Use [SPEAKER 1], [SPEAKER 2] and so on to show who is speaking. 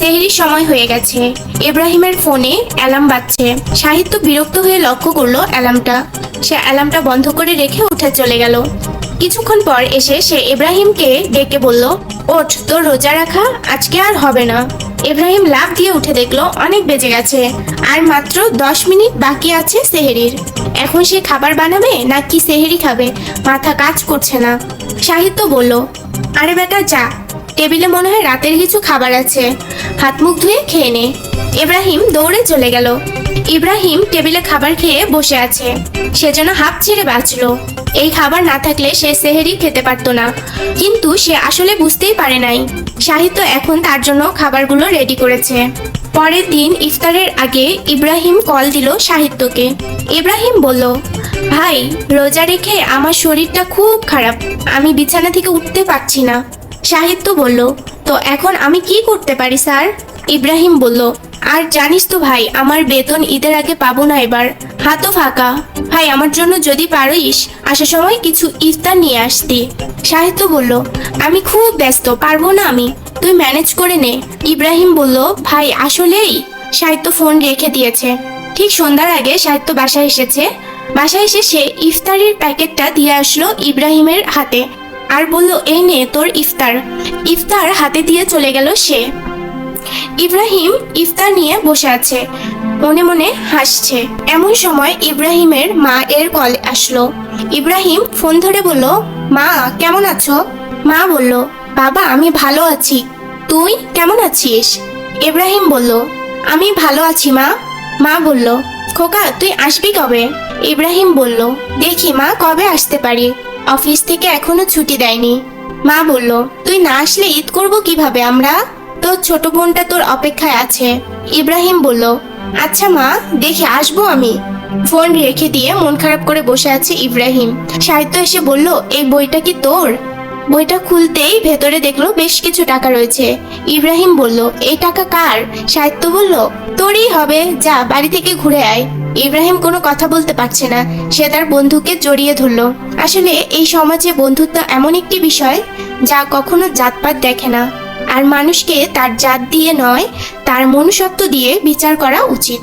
[SPEAKER 1] সেহরির সময় হয়ে গেছে। ইব্রাহিমের ফোনে অ্যালার্ম বাজছে। সাহিত্য বিরক্ত হয়ে লক্ষ্য করল অ্যালার্মটা। সে অ্যালার্মটা বন্ধ করে রেখে উঠে চলে গেল। কিছুক্ষণ পর এসে সে ইব্রাহিমকে ডেকে বলল, ওঠ, তোর রোজা রাখা আজকে আর হবে না। ইব্রাহিম লাভ দিয়ে উঠে দেখল অনেক বেজে গেছে, আর মাত্র দশ মিনিট বাকি আছে সেহেরির এখন সে খাবার বানাবে নাকি সেহেরি খাবে? মাথা কাজ করছে না। সাহিত্য বলল, আরে বেটা, যা। টেবিলে মনে হয় রাতের কিছু খাবার আছে। হাত মুখ ধুয়ে খেয়ে নে। ইব্রাহিম দৌড়ে চলে গেল। ইব্রাহিম টেবিলে খাবার খেয়ে বসে আছে। সে যেন হাঁপ ছেড়ে বাঁচলো। এই খাবার না থাকলে সে সেহেরি খেতে পারতো না। কিন্তু সে আসলে বুঝতেই পারে নাই। সাহিত্য এখন তার জন্য খাবারগুলো রেডি করেছে। পরের দিন ইফতারের আগে ইব্রাহিম কল দিল সাহিত্যকে ইব্রাহিম বলল, ভাই, রোজা রেখে আমার শরীরটা খুব খারাপ। আমি বিছানা থেকে উঠতে পারছি না। সাহিত্য বলল, তো এখন আমি কি করতে পারি, স্যার? ইব্রাহিম বলল, আর জানিস তো ভাই, আমার বেতন ঈদের আগে পাবো না এবার। হাতও ফাঁকা। ভাই, আমার জন্য যদি পারিস আসার সময় কিছু ইফতার নিয়ে আসতি। সাহিত্য বলল, আমি খুব ব্যস্ত, পারব না আমি। তুই ম্যানেজ করে নে। ইব্রাহিম বলল, ভাই, আসলেই? সাহিত্য ফোন রেখে দিয়েছে। ঠিক সন্ধ্যার আগে সাহিত্য বাসায় এসেছে। বাসায় এসে সে ইফতারির প্যাকেটটা দিয়ে আসলো ইব্রাহিমের হাতে। আর বলল, এই নে তোর ইফতার। ইফতার হাতে দিয়ে চলে গেল সে। ইব্রাহিম ইফতার নিয়ে বসে আছে। মনে মনে হাসছে। এমন সময় ইব্রাহিমের মা এর কল আসলো। ইব্রাহিম ফোন ধরে বলল, মা, কেমন আছো? মা বলল, বাবা, আমি ভালো আছি। তুই কেমন আছিস? ইব্রাহিম বলল, আমি ভালো আছি, মা। মা বলল, খোকা, তুই আসবি কবে? ইব্রাহিম বলল, দেখি, মা, কবে আসতে পারি? অফিস থেকে এখনও ছুটি দেয়নি। মা বলল, তুই না আসলে ঈদ করব কীভাবে আমরা? তোর ছোট বোনটা তোর অপেক্ষায় আছে। ইব্রাহিম বলল আচ্ছা মা, দেখে আসব আমি। ফোন রেখে দিয়ে মন খারাপ করে বসে আছে ইব্রাহিম। সাহিত্য এসে বলল, এই বইটা কি তোর? বইটা খুলতেই ভেতরে দেখল বেশ কিছু টাকা রয়েছে। ইব্রাহিম বলল, এই টাকা কার? সাহিত্য বলল, তোরই হবে, যা বাড়ি থেকে ঘুরে আয়। ইব্রাহিম কোনো কথা বলতে পারছে না। সে তার বন্ধুকে জড়িয়ে ধরল। আসলে এই সমাজে বন্ধুত্ব এমন একটি বিষয় যা কখনো জাতপাত দেখে না। আর মানুষকে তার জাত দিয়ে নয়, তার মনুষ্যত্ব দিয়ে বিচার করা উচিত।